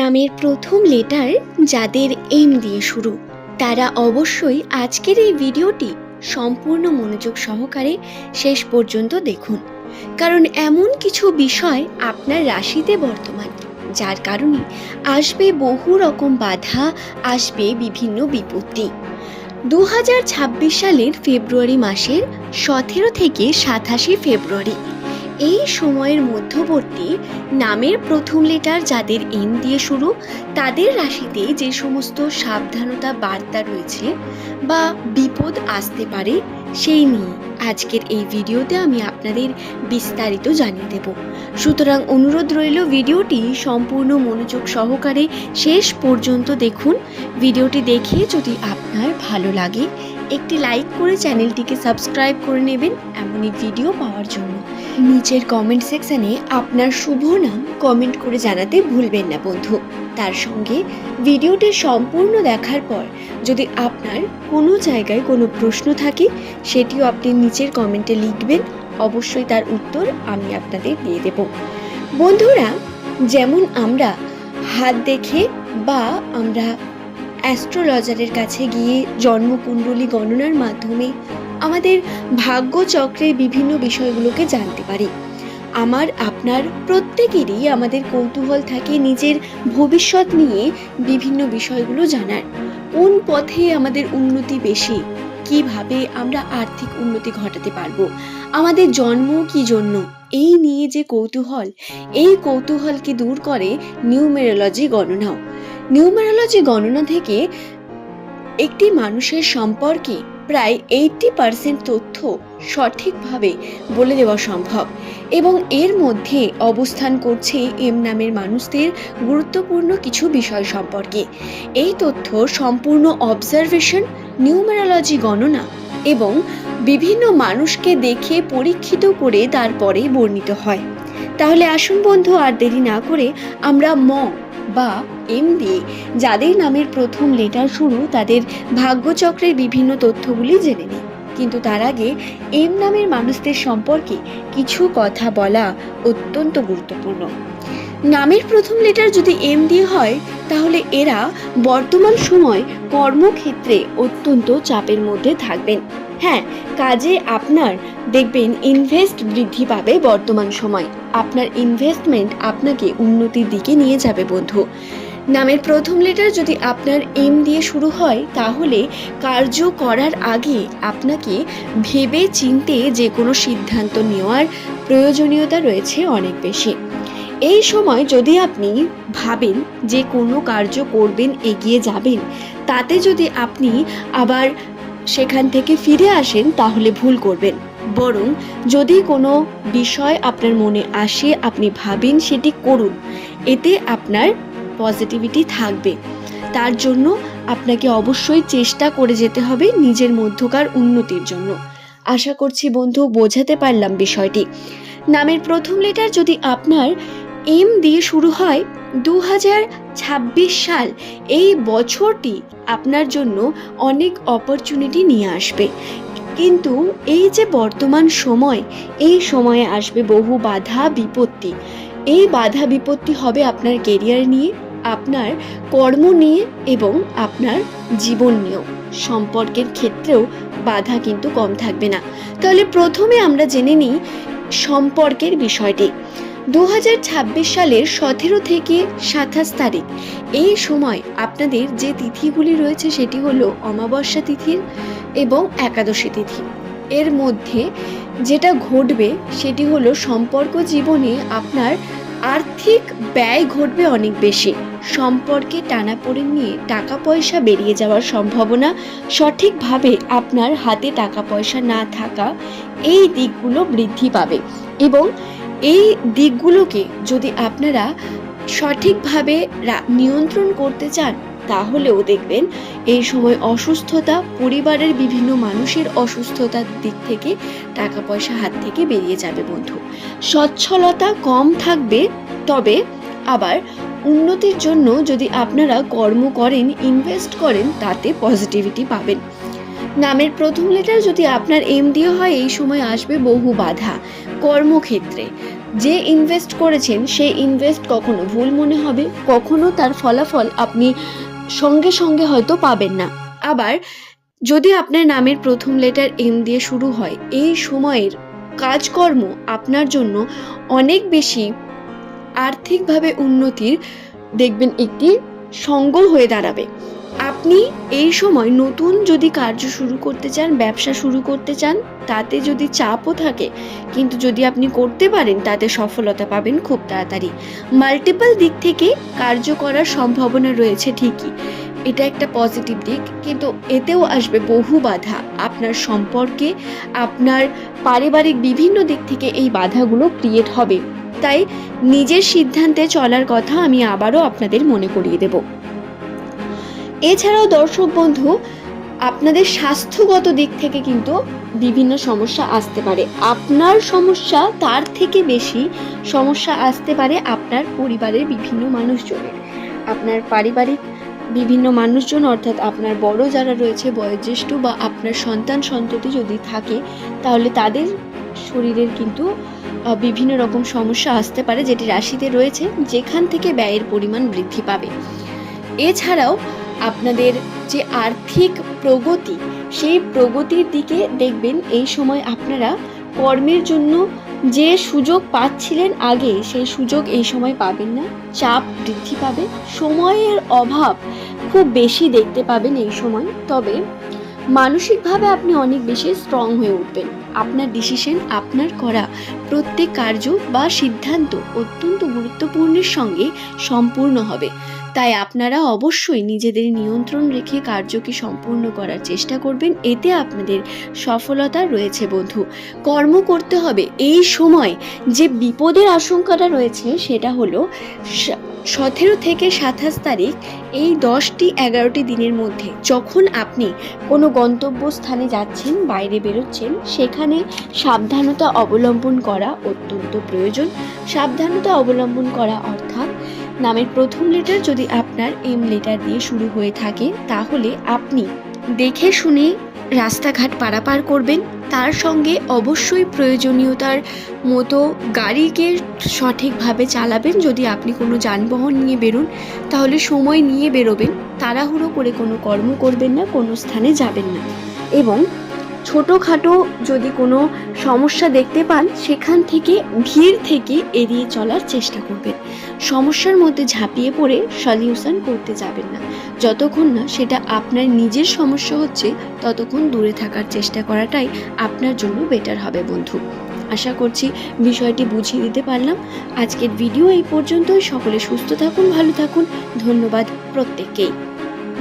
নামের প্রথম লেটার যাদের এম দিয়ে শুরু। তারা অবশ্যই আজকের এই ভিডিওটি সম্পূর্ণ মনোযোগ সহকারে শেষ পর্যন্ত দেখুন। কারণ এমন কিছু বিষয় আপনার রাশিতে বর্তমান, যার কারণে আসবে বহু রকম বাধা, আসবে বিভিন্ন বিপত্তি। দু হাজার ছাব্বিশ সালের ফেব্রুয়ারি মাসের সতেরো থেকে সাতাশে ফেব্রুয়ারি এই সময়ের মধ্যবর্তী নামের প্রথম লেটার যাদের এম দিয়ে শুরু, তাদের রাশিতে যে সমস্ত সাবধানতা বার্তা রয়েছে বা বিপদ আসতে পারে, সেই নিয়ে আজকের এই ভিডিওতে আমি আপনাদের বিস্তারিত জানিয়ে দেব। সুতরাং অনুরোধ রইল ভিডিওটি সম্পূর্ণ মনোযোগ সহকারে শেষ পর্যন্ত দেখুন। ভিডিওটি দেখে যদি আপনার ভালো লাগে, একটি লাইক করে চ্যানেলটিকে সাবস্ক্রাইব করে নেবেন এমনই ভিডিও পাওয়ার জন্য। নিচের কমেন্ট সেকশনে আপনার শুভ নাম কমেন্ট করে জানাতে ভুলবেন না, বন্ধু। তার সঙ্গে ভিডিওটি সম্পূর্ণ দেখার পর যদি আপনার কোনো জায়গায় কোনো প্রশ্ন থাকে, সেটিও আপনি নিচের কমেন্টে লিখবেন। অবশ্যই তার উত্তর আমি আপনাদের দিয়ে দেব। বন্ধুরা, যেমন আমরা হাত দেখে বা আমরা অ্যাস্ট্রোলজারের কাছে গিয়ে জন্মকুণ্ডলী গণনার মাধ্যমে আমাদের ভাগ্যচক্রের বিভিন্ন বিষয়গুলোকে জানতে পারি। আমার, আপনার, প্রত্যেকেরই আমাদের কৌতূহল থাকে নিজের ভবিষ্যৎ নিয়ে বিভিন্ন বিষয়গুলো জানার। কোন পথে আমাদের উন্নতি বেশি? কীভাবে আমরা আর্থিক উন্নতি ঘটাতে পারব? আমাদের জন্ম কি জন্য? এই নিয়ে যে কৌতূহল, এই কৌতূহলকে দূর করে নিউমেরোলজি গণনাও। নিউমেরোলজি গণনা থেকে একটি মানুষের সম্পর্কে প্রায় এইটটি পার্সেন্ট তথ্য সঠিকভাবে বলে দেওয়া সম্ভব এবং এর মধ্যে অবস্থান করছে এম নামের মানুষদের গুরুত্বপূর্ণ কিছু বিষয় সম্পর্কে। এই তথ্য সম্পূর্ণ অবজারভেশন নিউমেরোলজি গণনা এবং বিভিন্ন মানুষকে দেখে পরীক্ষিত করে তারপরে বর্ণিত হয়। তাহলে আসুন বন্ধু, আর দেরি না করে আমরা ম বা এম দিয়ে যাদের নামের প্রথম লেটার শুরু তাদের ভাগ্যচক্রের বিভিন্ন তথ্যগুলি জেনে নিই কিন্তু তার আগে এম নামের মানুষদের সম্পর্কে কিছু কথা বলা অত্যন্ত গুরুত্বপূর্ণ। নামের প্রথম লেটার যদি এম দিয়ে হয়, তাহলে এরা বর্তমান সময় কর্মক্ষেত্রে অত্যন্ত চাপের মধ্যে থাকবেন। হ্যাঁ কাজে আপনার, দেখবেন ইনভেস্ট বৃদ্ধি পাবে বর্তমান সময়। আপনার ইনভেস্টমেন্ট আপনাকে উন্নতির দিকে নিয়ে যাবে বন্ধু। নামের প্রথম লেটার যদি আপনার এম দিয়ে শুরু হয়, তাহলে কার্য করার আগে আপনাকে ভেবে চিনতে যে কোনো সিদ্ধান্ত নেওয়ার প্রয়োজনীয়তা রয়েছে অনেক বেশি। এই সময় যদি আপনি ভাবেন যে কোনো কার্য করবেন, এগিয়ে যাবেন, তাতে যদি আপনি আবার সেখান থেকে ফিরে আসেন, তাহলে ভুল করবেন। বরং যদি কোনো বিষয় আপনার মনে আসে, আপনি ভাবেন সেটি করুন, এতে আপনার পজিটিভিটি থাকবে। তার জন্য আপনাকে অবশ্যই চেষ্টা করে যেতে হবে নিজের মধ্যকার উন্নতির জন্য। আশা করছি বন্ধু বোঝাতে পারলাম বিষয়টি। নামের প্রথম লেটার যদি আপনার এম দিয়ে শুরু হয় দু সাল এই বছরটি আপনার জন্য অনেক অপরচুনিটি নিয়ে আসবে। কিন্তু এই যে বর্তমান সময়, এই সময়ে আসবে বহু বাধা, বিপত্তি। এই বাধা বিপত্তি হবে আপনার কেরিয়ার নিয়ে, আপনার কর্ম নিয়ে এবং আপনার জীবন নিয়েও। সম্পর্কের ক্ষেত্রেও বাধা কিন্তু কম থাকবে না। তাহলে প্রথমে আমরা জেনে নিই সম্পর্কের বিষয়টি। দু হাজার ছাব্বিশ সালের সতেরো থেকে সাতাশ তারিখ, এই সময় আপনাদের যে তিথিগুলি রয়েছে সেটি হলো অমাবস্যা তিথির এবং একাদশী তিথি। এর মধ্যে যেটা ঘটবে সেটি হলো সম্পর্ক জীবনে আপনার আর্থিক ব্যয় ঘটবে অনেক বেশি। সম্পর্কে টানাপোড়েন নিয়ে টাকা পয়সা বেরিয়ে যাওয়ার সম্ভাবনা সঠিকভাবে আপনার হাতে টাকা পয়সা না থাকা এই দিকগুলো বৃদ্ধি পাবে এবং এই দিকগুলোকে যদি আপনারা সঠিকভাবে নিয়ন্ত্রণ করতে চান তাহলেও দেখবেন এই সময় অসুস্থতা, পরিবারের বিভিন্ন মানুষের অসুস্থতার দিক থেকে টাকা পয়সা হাত থেকে বেরিয়ে যাবে বন্ধু। সচ্ছলতা কম থাকবে, তবে আবার উন্নতির জন্য যদি আপনারা কর্ম করেন ইনভেস্ট করেন, তাতে পজিটিভিটি পাবেন। নামের প্রথম লেটার যদি আপনার এম দিয়ে হয়, এই সময় আসবে বহু বাধা। কর্মক্ষেত্রে যে ইনভেস্ট করেছেন সেই ইনভেস্ট কখনো ভুল মনে হবে, কখনো তার ফলাফল আপনি সঙ্গে সঙ্গে হয়তো পাবেন না। আবার, যদি আপনার নামের প্রথম লেটার এম দিয়ে শুরু হয়, এই সময়ের কাজকর্ম আপনার জন্য অনেক বেশি আর্থিকভাবে উন্নতির, দেখবেন একটি সঙ্গ হয়ে দাঁড়াবে। আপনি এই সময় নতুন যদি কার্য শুরু করতে চান, ব্যবসা শুরু করতে চান, তাতে যদি চাপও থাকে, কিন্তু যদি আপনি করতে পারেন, তাতে সফলতা পাবেন খুব তাড়াতাড়ি। মাল্টিপল দিক থেকে কার্য করার সম্ভাবনা রয়েছে ঠিকই। এটা একটা পজিটিভ দিক, কিন্তু এতেও আসবে বহু বাধা। আপনার সম্পর্কে, আপনার পারিবারিক বিভিন্ন দিক থেকে এই বাধাগুলো ক্রিয়েট হবে। তাই নিজের সিদ্ধান্তে চলার কথা আমি আবারও আপনাদের মনে করিয়ে দেব। এছাড়াও দর্শক বন্ধু, আপনাদের স্বাস্থ্যগত দিক থেকে কিন্তু বিভিন্ন সমস্যা আসতে পারে। আপনার সমস্যা তার থেকে বেশি সমস্যা আসতে পারে আপনার পরিবারের বিভিন্ন মানুষজনের। আপনার পারিবারিক বিভিন্ন মানুষজন, অর্থাৎ আপনার বড় যারা রয়েছে, বয়োজ্যেষ্ঠ বা আপনার সন্তান সন্ততি যদি থাকে, তাহলে তাদের শরীরের কিন্তু বিভিন্ন রকম সমস্যা আসতে পারে যেটি রাশিতে রয়েছে, যেখান থেকে ব্যয়ের পরিমাণ বৃদ্ধি পাবে। এছাড়াও আপনাদের যে আর্থিক প্রগতি, সেই প্রগতির দিকে দেখবেন এই সময় আপনারা কর্মের জন্য যে সুযোগ পাচ্ছিলেন আগে, সেই সুযোগ এই সময় পাবেন না। চাপ বৃদ্ধি পাবে, সময়ের অভাব খুব বেশি দেখতে পাবেন এই সময়। তবে মানসিকভাবে আপনি অনেক বেশি স্ট্রং হয়ে উঠবেন। আপনার ডিসিশন আপনার করা প্রত্যেক কার্য বা সিদ্ধান্ত অত্যন্ত গুরুত্বপূর্ণের সঙ্গে সম্পূর্ণ হবে। তাই আপনারা অবশ্যই নিজেদের নিয়ন্ত্রণ রেখে কার্যকে সম্পূর্ণ করার চেষ্টা করবেন। এতে আপনাদের সফলতা রয়েছে বন্ধু। কর্ম করতে হবে এই সময়। যে বিপদের আশঙ্কাটা রয়েছে সেটা হলো সতেরো থেকে সাতাশ তারিখ এই দশটি এগারোটি দিনের মধ্যে যখন আপনি কোনো গন্তব্যস্থানে যাচ্ছেন, বাইরে বেরোচ্ছেন, সেখানে সাবধানতা অবলম্বন করা অত্যন্ত প্রয়োজন। সাবধানতা অবলম্বন করা অর্থাৎ নামের প্রথম লেটার যদি আপনার এম লেটার দিয়ে শুরু হয়ে থাকে, তাহলে আপনি দেখে শুনে রাস্তাঘাট পারাপার করবেন। তার সঙ্গে অবশ্যই প্রয়োজনীয়তার মতো গাড়িকে সঠিকভাবে চালাবেন। যদি আপনি কোনো যানবাহন নিয়ে বেরোন, তাহলে সময় নিয়ে বেরোবেন। তাড়াহুড়ো করে কোনো কর্ম করবেন না, কোনো স্থানে যাবেন না। এবং ছোটোখাটো যদি কোনো সমস্যা দেখতে পান, সেখান থেকে ভিড় থেকে এড়িয়ে চলার চেষ্টা করবেন। সমস্যার মধ্যে ঝাঁপিয়ে পড়ে সলিউশন করতে যাবেন না। যতক্ষণ না সেটা আপনার নিজের সমস্যা হচ্ছে, ততক্ষণ দূরে থাকার চেষ্টা করাটাই আপনার জন্য বেটার হবে বন্ধু। আশা করছি বিষয়টি বুঝিয়ে দিতে পারলাম। আজকের ভিডিও এই পর্যন্তই। সকলে সুস্থ থাকুন, ভালো থাকুন। ধন্যবাদ প্রত্যেককেই।